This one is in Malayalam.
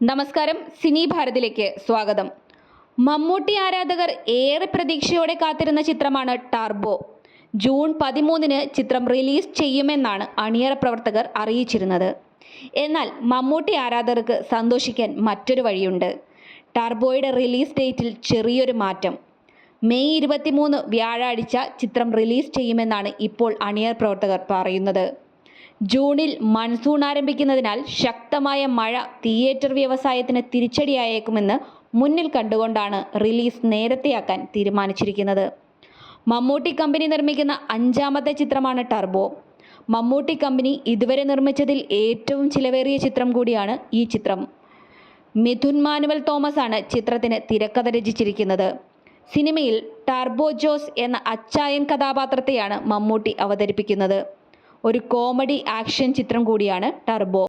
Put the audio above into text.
നമസ്കാരം സിനി ഭാരതിലേക്ക് സ്വാഗതം. മമ്മൂട്ടി ആരാധകർ ഏറെ പ്രതീക്ഷയോടെ കാത്തിരുന്ന ചിത്രമാണ് ടാർബോ. ജൂൺ പതിമൂന്നിന് ചിത്രം റിലീസ് ചെയ്യുമെന്നാണ് അണിയറ പ്രവർത്തകർ അറിയിച്ചിരുന്നത്. എന്നാൽ മമ്മൂട്ടി ആരാധകർക്ക് സന്തോഷിക്കാൻ മറ്റൊരു വഴിയുണ്ട്. ടാർബോയുടെ റിലീസ് ഡേറ്റിൽ ചെറിയൊരു മാറ്റം. മെയ് ഇരുപത്തിമൂന്ന് വ്യാഴാഴ്ച ചിത്രം റിലീസ് ചെയ്യുമെന്നാണ് ഇപ്പോൾ അണിയർ പ്രവർത്തകർ പറയുന്നത്. ജൂണിൽ മൺസൂൺ ആരംഭിക്കുന്നതിനാൽ ശക്തമായ മഴ തിയേറ്റർ വ്യവസായത്തിന് തിരിച്ചടിയായേക്കുമെന്ന് മുന്നിൽ കണ്ടുകൊണ്ടാണ് റിലീസ് നേരത്തെയാക്കാൻ തീരുമാനിച്ചിരിക്കുന്നത്. മമ്മൂട്ടി കമ്പനി നിർമ്മിക്കുന്ന അഞ്ചാമത്തെ ചിത്രമാണ് ടർബോ. മമ്മൂട്ടി കമ്പനി ഇതുവരെ നിർമ്മിച്ചതിൽ ഏറ്റവും ചിലവേറിയ ചിത്രം കൂടിയാണ് ഈ ചിത്രം. മിഥുൻ മാനുവൽ തോമസ് ആണ് ചിത്രത്തിന് തിരക്കഥ രചിച്ചിരിക്കുന്നത്. സിനിമയിൽ ടർബോ ജോസ് എന്ന അച്ചായൻ കഥാപാത്രത്തെയാണ് മമ്മൂട്ടി അവതരിപ്പിക്കുന്നത്. ഒരു കോമഡി ആക്ഷൻ ചിത്രം കൂടിയാണ് ടർബോ.